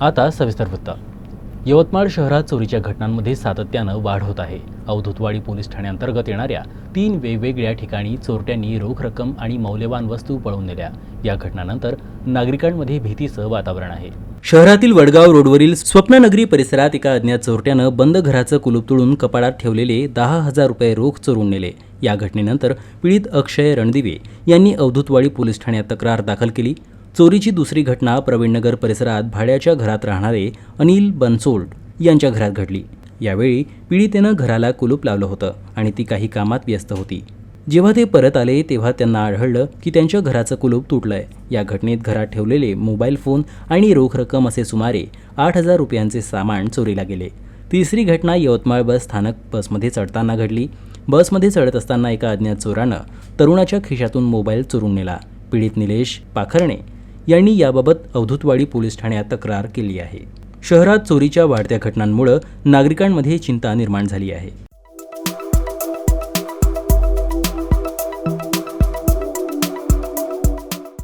आता सविस्तर वृत्त. यवतमाळ शहरात चोरीच्या घटनांमध्ये सातत्यानं वाढ होत आहे. अवधूतवाडी पोलीस ठाण्याअंतर्गत येणाऱ्या तीन वेगवेगळ्या ठिकाणी चोरट्यांनी रोख रक्कम आणि मौल्यवान वस्तू पळवून नेल्या. या घटनानंतर नागरिकांमध्ये भीतीचं वातावरण आहे. शहरातील वडगाव रोडवरील स्वप्ननगरी परिसरात एका अज्ञात चोरट्यानं बंद घराचं कुलूप तुळून कपाडात ठेवलेले दहा हजार रुपये रोख चोरून नेले. या घटनेनंतर पीडित अक्षय रणदिवे यांनी अवधूतवाडी पोलीस ठाण्यात तक्रार दाखल केली. चोरीची दुसरी घटना प्रवीणनगर परिसरात भाड्याच्या घरात राहणारे अनिल बनसोड यांच्या घरात घडली. यावेळी पीडितेनं घराला कुलूप लावलं होतं आणि ती काही कामात व्यस्त होती. जेव्हा ते परत आले तेव्हा त्यांना आढळलं की त्यांच्या घराचं कुलूप तुटलंय. या घटनेत घरात ठेवलेले मोबाईल फोन आणि रोख रक्कम असे सुमारे आठ हजार रुपयांचे सामान चोरीला गेले. तिसरी घटना यवतमाळ बस स्थानक बसमध्ये चढताना घडली. बसमध्ये चढत असताना एका अज्ञात चोरानं तरुणाच्या खिशातून मोबाईल चोरून नेला. पीडित निलेश पाखरणे यांनी याबाबत अवधूतवाडी पोलीस ठाण्यात तक्रार केली आहे. शहरात चोरीच्या वाढत्या घटनांमुळं नागरिकांमध्ये चिंता निर्माण झाली आहे.